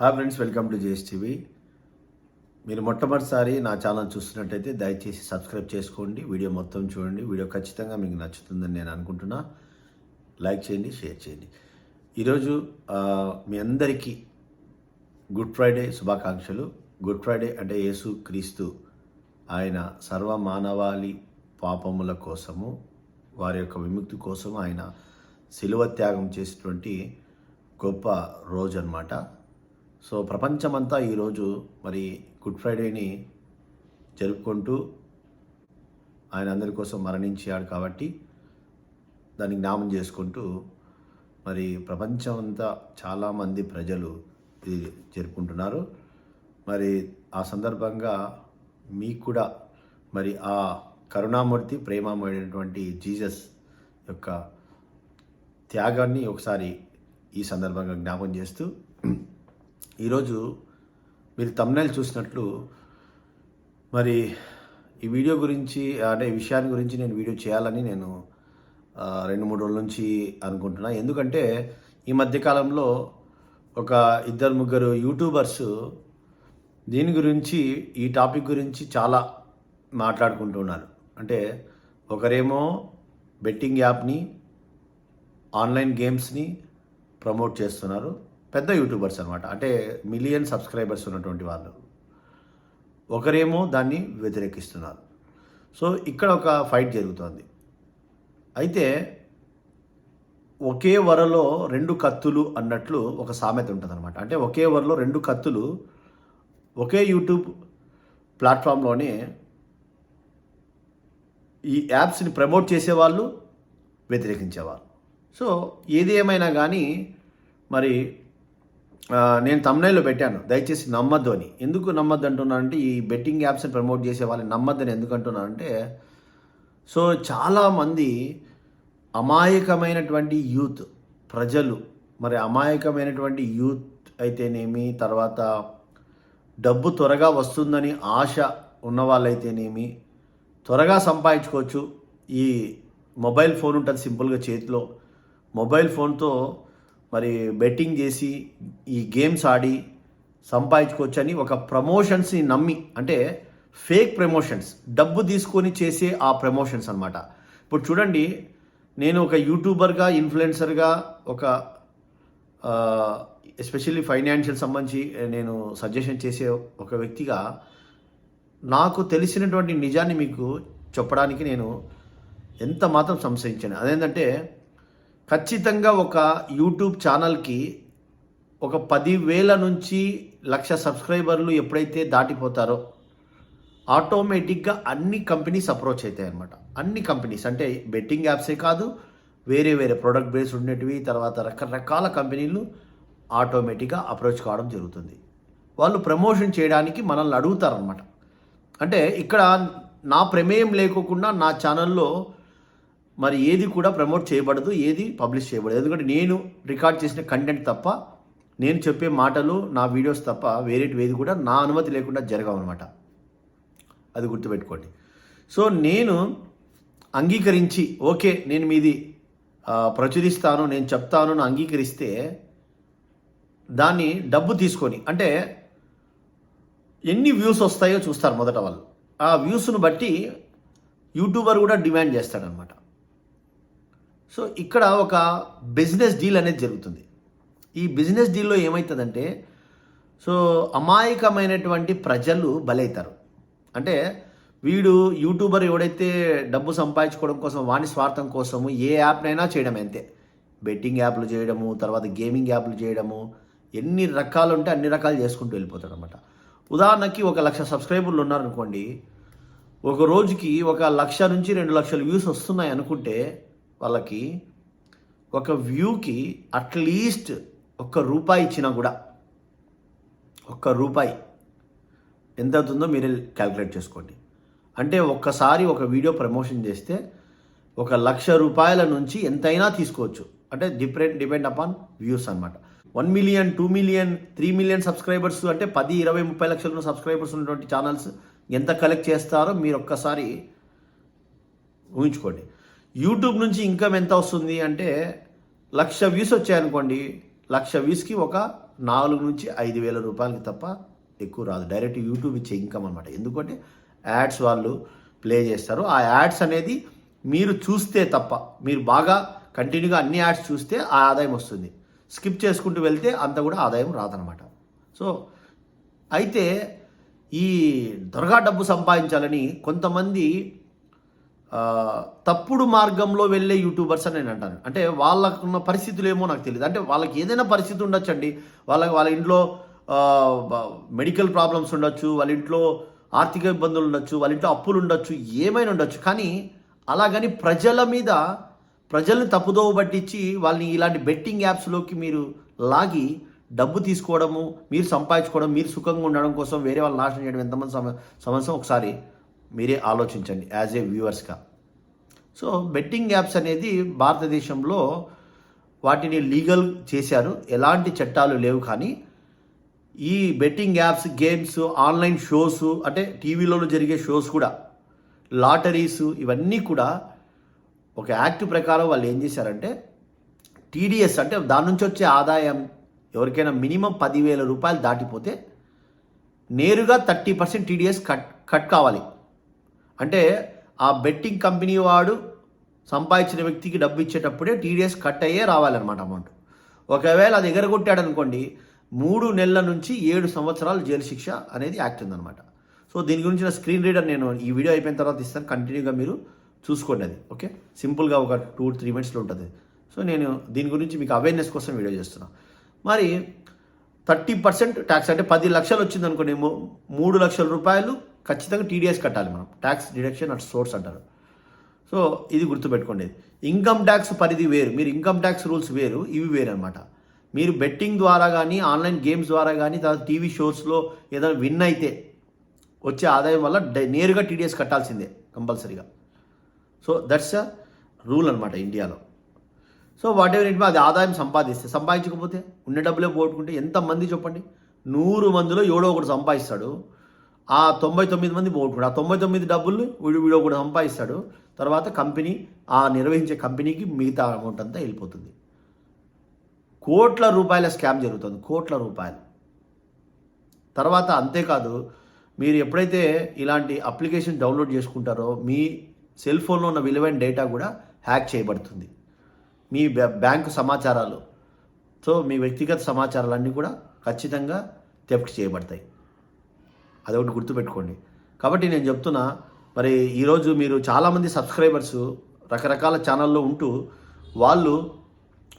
Hi friends welcome to JS TV మీరు మొట్టమొదటిసారి నా ఛానల్ చూస్తున్నట్టయితే దయచేసి సబ్స్క్రైబ్ చేసుకోండి. వీడియో మొత్తం చూడండి. వీడియో ఖచ్చితంగా మీకు నచ్చుతుందని నేను అనుకుంటున్నా. లైక్ చేయండి షేర్ చేయండి. ఈరోజు మీ అందరికీ గుడ్ ఫ్రైడే శుభాకాంక్షలు. గుడ్ ఫ్రైడే అంటే యేసు క్రీస్తు ఆయన సర్వ మానవాళి పాపముల కోసము వారి యొక్క విముక్తి కోసం ఆయన శిలువ త్యాగం చేసినటువంటి గొప్ప రోజు అన్నమాట. సో ప్రపంచమంతా ఈరోజు మరి గుడ్ ఫ్రైడేని జరుపుకుంటూ ఆయన అందరి కోసం మరణించాడు కాబట్టి దాన్ని జ్ఞాపం చేసుకుంటూ మరి ప్రపంచం అంతా చాలామంది ప్రజలు ఇది జరుపుకుంటున్నారు. మరి ఆ సందర్భంగా మీకు కూడా మరి ఆ కరుణామూర్తి ప్రేమమైనటువంటి జీసస్ యొక్క త్యాగాన్ని ఒకసారి ఈ సందర్భంగా జ్ఞాపం చేస్తూ ఈరోజు మీరు తమ్నైల్ చూసినట్లు మరి ఈ వీడియో గురించి అంటే విషయాన్ని గురించి నేను వీడియో చేయాలని నేను రెండు మూడు రోజుల నుంచి అనుకుంటున్నా. ఎందుకంటే ఈ మధ్యకాలంలో ఒక ఇద్దరు ముగ్గురు యూట్యూబర్స్ దీని గురించి ఈ టాపిక్ గురించి చాలా మాట్లాడుకుంటున్నారు అంటే ఒకరేమో బెట్టింగ్ యాప్ని ఆన్లైన్ గేమ్స్ని ప్రమోట్ చేస్తున్నారు. పెద్ద యూట్యూబర్స్ అనమాట అంటే మిలియన్ సబ్స్క్రైబర్స్ ఉన్నటువంటి వాళ్ళు. ఒకరేమో దాన్ని వ్యతిరేకిస్తున్నారు. సో ఇక్కడ ఒక ఫైట్ జరుగుతోంది. అయితే ఒకే వరలో రెండు కత్తులు అన్నట్లు ఒక సామెత ఉంటుందన్నమాట. అంటే ఒకే వరలో రెండు కత్తులు ఒకే యూట్యూబ్ ప్లాట్ఫామ్లోనే ఈ యాప్స్ని ప్రమోట్ చేసేవాళ్ళు వ్యతిరేకించేవాళ్ళు. సో ఏది ఏమైనా కానీ మరి నేను తమ్నైల్లో పెట్టాను. దయచేసి నమ్మద్దు అని. ఎందుకు నమ్మద్దు అంటున్నానంటే ఈ బెట్టింగ్ యాప్స్ని ప్రమోట్ చేసే వాళ్ళని నమ్మద్దని ఎందుకు అంటున్నానంటే సో చాలామంది అమాయకమైనటువంటి యూత్ ప్రజలు మరి అమాయకమైనటువంటి యూత్ అయితేనేమి తర్వాత డబ్బు త్వరగా వస్తుందని ఆశ ఉన్న వాళ్ళైతేనేమి త్వరగా సంపాదించుకోవచ్చు. ఈ మొబైల్ ఫోన్ ఉంటుంది సింపుల్గా చేతిలో. మొబైల్ ఫోన్తో మరి బెట్టింగ్ చేసి ఈ గేమ్స్ ఆడి సంపాదించుకోవచ్చని ఒక ప్రమోషన్స్ని నమ్మి అంటే ఫేక్ ప్రమోషన్స్ డబ్బు తీసుకొని చేసే ఆ ప్రమోషన్స్ అన్నమాట. ఇప్పుడు చూడండి నేను ఒక యూట్యూబర్గా ఇన్ఫ్లుయెన్సర్గా ఒక ఎస్పెషల్లీ ఫైనాన్షియల్ సంబంధించి నేను సజెషన్ చేసే ఒక వ్యక్తిగా నాకు తెలిసినటువంటి నిజాన్ని మీకు చెప్పడానికి నేను ఎంత మాత్రం సంశయించాను. అదేంటంటే ఖచ్చితంగా ఒక యూట్యూబ్ ఛానల్కి ఒక పదివేల నుంచి లక్ష సబ్స్క్రైబర్లు ఎప్పుడైతే దాటిపోతారో ఆటోమేటిక్గా అన్ని కంపెనీస్ అప్రోచ్ అవుతాయి అనమాట అన్ని కంపెనీస్. అంటే బెట్టింగ్ యాప్సే కాదు వేరే వేరే ప్రోడక్ట్ బేస్ ఉండేటివి తర్వాత రకరకాల కంపెనీలు ఆటోమేటిక్గా అప్రోచ్ కావడం జరుగుతుంది. వాళ్ళు ప్రమోషన్ చేయడానికి మనల్ని అడుగుతారనమాట అంటే ఇక్కడ నా ప్రమేయం లేకోకుండా నా ఛానల్లో మరి ఏది కూడా ప్రమోట్ చేయబడదు ఏది పబ్లిష్ చేయబడదు. ఎందుకంటే నేను రికార్డ్ చేసిన కంటెంట్ తప్ప నేను చెప్పే మాటలు నా వీడియోస్ తప్ప వేరేటి ఏది కూడా నా అనుమతి లేకుండా జరగవన్నమాట. అది గుర్తుపెట్టుకోండి. సో నేను అంగీకరించి ఓకే నేను మీది ప్రచురిస్తాను నేను చెప్తాను అంగీకరిస్తే దాన్ని డబ్బు తీసుకొని అంటే ఎన్ని వ్యూస్ వస్తాయో చూస్తారు మొదట వాళ్ళు. ఆ వ్యూస్ను బట్టి యూట్యూబర్ కూడా డిమాండ్ చేస్తాడనమాట సో ఇక్కడ ఒక బిజినెస్ డీల్ అనేది జరుగుతుంది. ఈ బిజినెస్ డీల్లో ఏమవుతుందంటే సో అమాయకమైనటువంటి ప్రజలు బలవుతారు అంటే వీడు యూట్యూబర్ ఎవడైతే డబ్బు సంపాదించుకోవడం కోసం వాని స్వార్థం కోసము ఏ యాప్నైనా చేయడం అంతే. బెట్టింగ్ యాప్లు చేయడము తర్వాత గేమింగ్ యాప్లు చేయడము ఎన్ని రకాలు ఉంటే అన్ని రకాలు చేసుకుంటూ వెళ్ళిపోతాడు అనమాట ఉదాహరణకి ఒక లక్ష సబ్స్క్రైబర్లు ఉన్నారనుకోండి ఒక రోజుకి ఒక లక్ష నుంచి రెండు లక్షల వ్యూస్ వస్తున్నాయి అనుకుంటే వాళ్ళకి ఒక వ్యూకి అట్లీస్ట్ ఒక్క రూపాయి ఇచ్చినా కూడా ఒక్క రూపాయి ఎంత అవుతుందో మీరే క్యాలిక్యులేట్ చేసుకోండి. అంటే ఒక్కసారి ఒక వీడియో ప్రమోషన్ చేస్తే ఒక లక్ష రూపాయల నుంచి ఎంతైనా తీసుకోవచ్చు. అంటే డిపెండ్ డిపెండ్ అపాన్ వ్యూస్ అనమాట one million two million three million subscribers అంటే పది ఇరవై ముప్పై లక్షల సబ్స్క్రైబర్స్ ఉన్నటువంటి ఛానల్స్ ఎంత కలెక్ట్ చేస్తారో మీరు ఒక్కసారి ఊహించుకోండి. యూట్యూబ్ నుంచి ఇన్కమ్ ఎంత వస్తుంది అంటే లక్ష వ్యూస్ వచ్చాయనుకోండి లక్ష వ్యూస్కి ఒక నాలుగు నుంచి ఐదు వేల రూపాయలకి తప్ప ఎక్కువ రాదు. డైరెక్ట్ యూట్యూబ్ ఇచ్చే ఇన్కమ్ అనమాట ఎందుకంటే యాడ్స్ వాళ్ళు ప్లే చేస్తారు. ఆ యాడ్స్ అనేది మీరు చూస్తే తప్ప మీరు బాగా కంటిన్యూగా అన్ని యాడ్స్ చూస్తే ఆ ఆదాయం వస్తుంది. స్కిప్ చేసుకుంటూ వెళ్తే అంత కూడా ఆదాయం రాదనమాట సో అయితే ఈ దొరగా డబ్బు సంపాదించాలని కొంతమంది తప్పుడు మార్గంలో వెళ్ళే యూట్యూబర్స్ అని నేను అంటాను. అంటే వాళ్ళకున్న పరిస్థితులు ఏమో నాకు తెలియదు అంటే వాళ్ళకి ఏదైనా పరిస్థితి ఉండొచ్చండి. వాళ్ళకి వాళ్ళ ఇంట్లో మెడికల్ ప్రాబ్లమ్స్ ఉండొచ్చు వాళ్ళ ఇంట్లో ఆర్థిక ఇబ్బందులు ఉండొచ్చు వాళ్ళ ఇంట్లో అప్పులు ఉండొచ్చు ఏమైనా ఉండొచ్చు. కానీ అలాగని ప్రజల మీద ప్రజల్ని తప్పుదోవ పట్టించి వాళ్ళని ఇలాంటి బెట్టింగ్ యాప్స్లోకి మీరు లాగి డబ్బు తీసుకోవడము మీరు సంపాదించుకోవడం మీరు సుఖంగా ఉండడం కోసం వేరే వాళ్ళు నాశనం చేయడం ఎంతమంది సమ సమస్య? ఒకసారి మీరే ఆలోచించండి యాజ్ ఏ వ్యూవర్స్గా. సో బెట్టింగ్ యాప్స్ అనేది భారతదేశంలో వాటిని లీగల్ చేశారు. ఎలాంటి చట్టాలు లేవు కానీ ఈ betting apps games online shows అంటే టీవీలో జరిగే షోస్ కూడా లాటరీస్ ఇవన్నీ కూడా ఒక యాక్ట్ ప్రకారం వాళ్ళు ఏం చేశారంటే టీడీఎస్ అంటే దాని నుంచి వచ్చే ఆదాయం ఎవరికైనా మినిమం పదివేల రూపాయలు దాటిపోతే నేరుగా thirty percent TDS cut cut కావాలి. అంటే ఆ బెట్టింగ్ కంపెనీ వాడు సంపాదించిన వ్యక్తికి డబ్బు ఇచ్చేటప్పుడే టీడీఎస్ కట్ అయ్యే రావాలన్నమాట అమౌంట్. ఒకవేళ అది ఎగరగొట్టాడు అనుకోండి మూడు నెలల నుంచి ఏడు సంవత్సరాలు జైలు శిక్ష అనేది యాక్ట్ ఉందన్నమాట. సో దీని గురించి నా స్క్రీన్ రీడర్ నేను ఈ వీడియో అయిపోయిన తర్వాత ఇస్తాను. కంటిన్యూగా మీరు చూసుకోండి అది ఓకే? సింపుల్గా ఒక టూ త్రీ మినిట్స్లో ఉంటుంది. సో నేను దీని గురించి మీకు అవేర్నెస్ కోసం వీడియో చేస్తున్నాను మరి థర్టీ పర్సెంట్ ట్యాక్స్ అంటే పది లక్షలు వచ్చింది అనుకోండి మూ- మూడు లక్షల రూపాయలు ఖచ్చితంగా టీడీఎస్ కట్టాలి మనం. ట్యాక్స్ డిడక్షన్ అట్ సోర్స్ అంటారు. సో ఇది గుర్తుపెట్టుకోండి. ఇన్కమ్ ట్యాక్స్ పరిధి వేరు. మీరు ఇన్కమ్ ట్యాక్స్ రూల్స్ వేరు ఇవి వేరు అనమాట మీరు బెట్టింగ్ ద్వారా కానీ ఆన్లైన్ గేమ్స్ ద్వారా కానీ తర్వాత టీవీ షోస్లో ఏదైనా విన్ అయితే వచ్చే ఆదాయం వల్ల నేరుగా టీడీఎస్ కట్టాల్సిందే కంపల్సరీగా. సో దట్స్ అ రూల్ అనమాట ఇండియాలో సో వాట్ ఎవర్ ఇంటి అది ఆదాయం సంపాదిస్తే సంపాదించకపోతే ఉన్న డబ్బులే పోగొట్టుకుంటే ఎంతమంది చెప్పండి? నూరు మందిలో ఏడో ఒకటి సంపాదిస్తాడు. ఆ తొంభై తొమ్మిది మంది పోగొట్టుకుంటాడు ఆ తొంభై తొమ్మిది డబ్బులు వీడు వీడో కూడా సంపాదిస్తాడు. తర్వాత కంపెనీ ఆ నిర్వహించే కంపెనీకి మిగతా అమౌంట్ అంతా వెళ్ళిపోతుంది. కోట్ల రూపాయల స్కామ్ జరుగుతుంది. కోట్ల రూపాయలు. తర్వాత అంతేకాదు మీరు ఎప్పుడైతే ఇలాంటి అప్లికేషన్ డౌన్లోడ్ చేసుకుంటారో మీ సెల్ ఫోన్లో ఉన్న విలువైన డేటా కూడా హ్యాక్ చేయబడుతుంది. మీ బ్యాంకు సమాచారాలు. సో మీ వ్యక్తిగత సమాచారాలన్నీ కూడా ఖచ్చితంగా థెఫ్ట్ చేయబడతాయి. అదొకటి గుర్తుపెట్టుకోండి. కాబట్టి నేను చెప్తున్నా మరి ఈరోజు మీరు చాలామంది సబ్స్క్రైబర్స్ రకరకాల ఛానల్లో ఉంటూ వాళ్ళు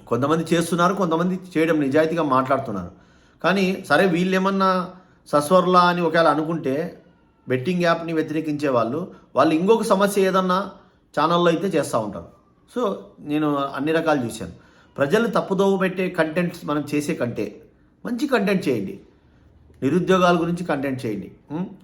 కొంతమంది చేస్తున్నారు కొంతమంది చేయడం నిజాయితీగా మాట్లాడుతున్నారు. కానీ సరే వీళ్ళు ఏమన్నా సస్వర్లా అని ఒకవేళ అనుకుంటే బెట్టింగ్ యాప్ని వ్యతిరేకించే వాళ్ళు వాళ్ళు ఇంకొక సమస్య ఏదన్నా ఛానల్లో అయితే చేస్తూ ఉంటారు. సో నేను అన్ని రకాలు చూశాను. ప్రజలు తప్పుదోవ పెట్టే కంటెంట్స్ మనం చేసే కంటే మంచి కంటెంట్ చేయండి. నిరుద్యోగాల గురించి కంటెంట్ చేయండి.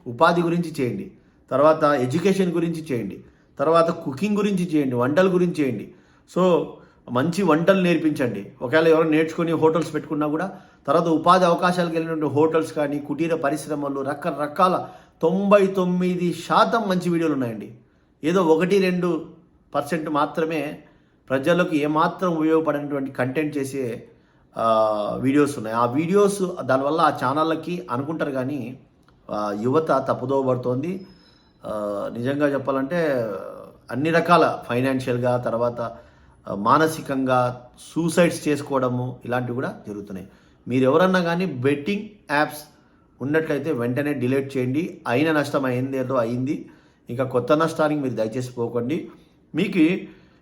ఉపాధి గురించి చేయండి. తర్వాత ఎడ్యుకేషన్ గురించి చేయండి. తర్వాత కుకింగ్ గురించి చేయండి. వంటల గురించి చేయండి. సో మంచి వంటలు నేర్పించండి. ఒకవేళ ఎవరైనా నేర్చుకుని హోటల్స్ పెట్టుకున్నా కూడా తర్వాత ఉపాధి అవకాశాలకు వెళ్ళినటువంటి హోటల్స్ కానీ కుటీర పరిశ్రమలు రకరకాల తొంభై తొమ్మిది శాతం మంచి వీడియోలు ఉన్నాయండి. ఏదో ఒకటి రెండు పర్సెంట్ మాత్రమే ప్రజలకు ఏమాత్రం ఉపయోగపడినటువంటి కంటెంట్ చేసే వీడియోస్ ఉన్నాయి. ఆ వీడియోస్ దానివల్ల ఆ ఛానళ్ళకి అనుకుంటారు కానీ యువత తప్పుదోవ పడుతోంది. నిజంగా చెప్పాలంటే అన్ని రకాల ఫైనాన్షియల్గా తర్వాత మానసికంగా సూసైడ్స్ చేసుకోవడము ఇలాంటివి కూడా జరుగుతున్నాయి. మీరు ఎవరన్నా కానీ బెట్టింగ్ యాప్స్ ఉన్నట్లయితే వెంటనే డిలీట్ చేయండి. అయిన నష్టం అయింది ఏదో అయింది. ఇంకా కొత్త నష్టానికి మీరు దయచేసి పోకండి. మీకు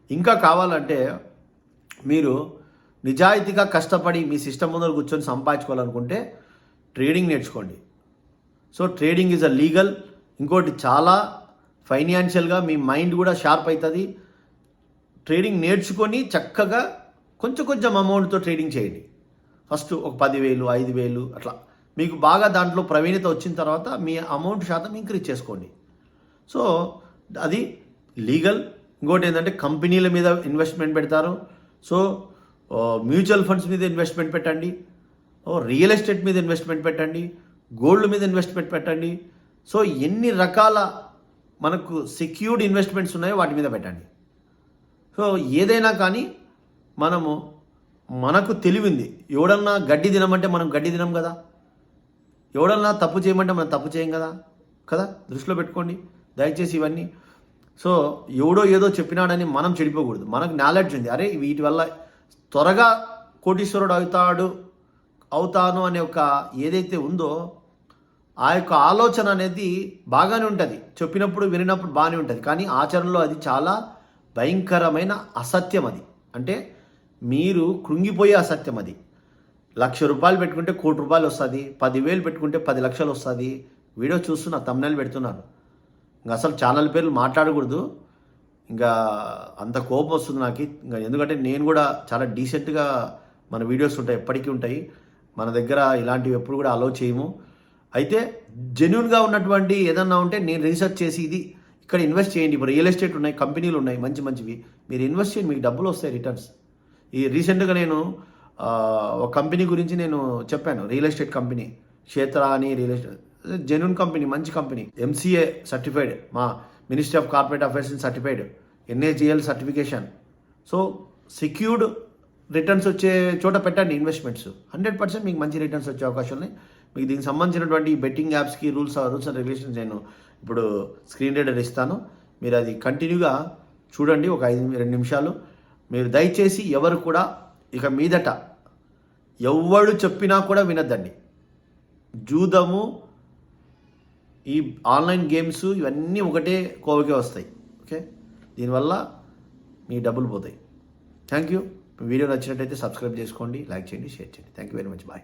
ఇంకా కావాలంటే మీరు నిజాయితీగా కష్టపడి మీ సిస్టమ్ ముందర కూర్చొని సంపాదించుకోవాలనుకుంటే ట్రేడింగ్ నేర్చుకోండి. So trading is a legal ఇంకోటి చాలా ఫైనాన్షియల్గా మీ మైండ్ కూడా షార్ప్ అవుతుంది ట్రేడింగ్ నేర్చుకొని చక్కగా కొంచెం కొంచెం అమౌంట్తో ట్రేడింగ్ చేయండి. ఫస్ట్ ఒక పదివేలు ఐదు వేలు అట్లా. మీకు బాగా దాంట్లో ప్రవీణత వచ్చిన తర్వాత మీ అమౌంట్ శాతం ఇంక్రీజ్ చేసుకోండి. సో అది లీగల్ ఇంకోటి ఏంటంటే కంపెనీల మీద ఇన్వెస్ట్మెంట్ పెడతారు. సో మ్యూచువల్ ఫండ్స్ మీద ఇన్వెస్ట్మెంట్ పెట్టండి. రియల్ ఎస్టేట్ మీద ఇన్వెస్ట్మెంట్ పెట్టండి. గోల్డ్ మీద ఇన్వెస్ట్మెంట్ పెట్టండి. సో ఎన్ని రకాల మనకు సెక్యూర్డ్ ఇన్వెస్ట్మెంట్స్ ఉన్నాయో వాటి మీద పెట్టండి. సో ఏదైనా కానీ మనము మనకు తెలివింది. ఎవడన్నా గడ్డి తినమంటే మనం గడ్డి తినం కదా. ఎవడన్నా తప్పు చేయమంటే మనం తప్పు చేయం కదా. కదా? దృష్టిలో పెట్టుకోండి. దయచేసి ఇవన్నీ. సో ఎవడో ఏదో చెప్పినాడని మనం చెడిపోకూడదు. మనకు నాలెడ్జ్ ఉంది. అరే వీటి వల్ల త్వరగా కోటీశ్వరుడు అవుతాడు అవుతాను అనే ఒక ఏదైతే ఉందో ఆ యొక్క ఆలోచన అనేది బాగానే ఉంటుంది. చెప్పినప్పుడు వినినప్పుడు బాగానే ఉంటుంది. కానీ ఆచరణలో అది చాలా భయంకరమైన అసత్యం అది. అంటే మీరు కృంగిపోయే అసత్యం అది. లక్ష రూపాయలు పెట్టుకుంటే కోటి రూపాయలు వస్తుంది పదివేలు పెట్టుకుంటే పది లక్షలు వస్తుంది. వీడియో చూస్తున్నా తమ్నెల్ పెడుతున్నాను. ఇంకా అసలు ఛానల్ పేర్లు మాట్లాడకూడదు. ఇంకా అంత కోపం వస్తుంది నాకు. ఇంకా ఎందుకంటే నేను కూడా చాలా డీసెంట్గా మన వీడియోస్ ఉంటాయి ఎప్పటికీ ఉంటాయి. మన దగ్గర ఇలాంటివి ఎప్పుడు కూడా అలో చేయము. అయితే జెన్యున్గా ఉన్నటువంటి ఏదన్నా ఉంటే నేను రీసెర్చ్ చేసి ఇది ఇక్కడ ఇన్వెస్ట్ చేయండి. ఇప్పుడు రియల్ ఎస్టేట్ ఉన్నాయి కంపెనీలు ఉన్నాయి మంచి మంచివి. మీరు ఇన్వెస్ట్ చేయండి మీకు డబ్బులు వస్తాయి రిటర్న్స్. ఈ రీసెంట్గా నేను ఒక కంపెనీ గురించి నేను చెప్పాను. Real estate company. క్షేత్ర అని రియల్ ఎస్టేట్ జెన్యున్ కంపెనీ మంచి కంపెనీ. ఎంసీఏ సర్టిఫైడ్ మా ministry of corporate affairs certified NAGL certification. So secured returns వచ్చే చోట పెట్టండి ఇన్వెస్ట్మెంట్స్ హండ్రెడ్ పర్సెంట్ మీకు మంచి రిటర్న్స్ వచ్చే అవకాశం ఉన్నాయి. మీకు దీనికి సంబంధించినటువంటి బెట్టింగ్ యాప్స్కి రూల్స్ రూల్స్ అండ్ రెగ్యులేషన్స్ నేను ఇప్పుడు స్క్రీన్ రీడర్ ఇస్తాను. మీరు అది కంటిన్యూగా చూడండి ఒక ఐదు రెండు నిమిషాలు. మీరు దయచేసి ఎవరు కూడా ఇక మీదట ఎవడు చెప్పినా కూడా వినద్దండి. జూదము ఈ ఆన్లైన్ గేమ్స్ ఇవన్నీ ఒకటే కోవకే వస్తాయి. ఓకే? దీనివల్ల మీ డబ్బులు పోతాయి. థ్యాంక్ యూ వీడియో నచ్చినట్టయితే సబ్స్క్రైబ్ చేసుకోండి లైక్ చేయండి షేర్ చేయండి. Thank you very much bye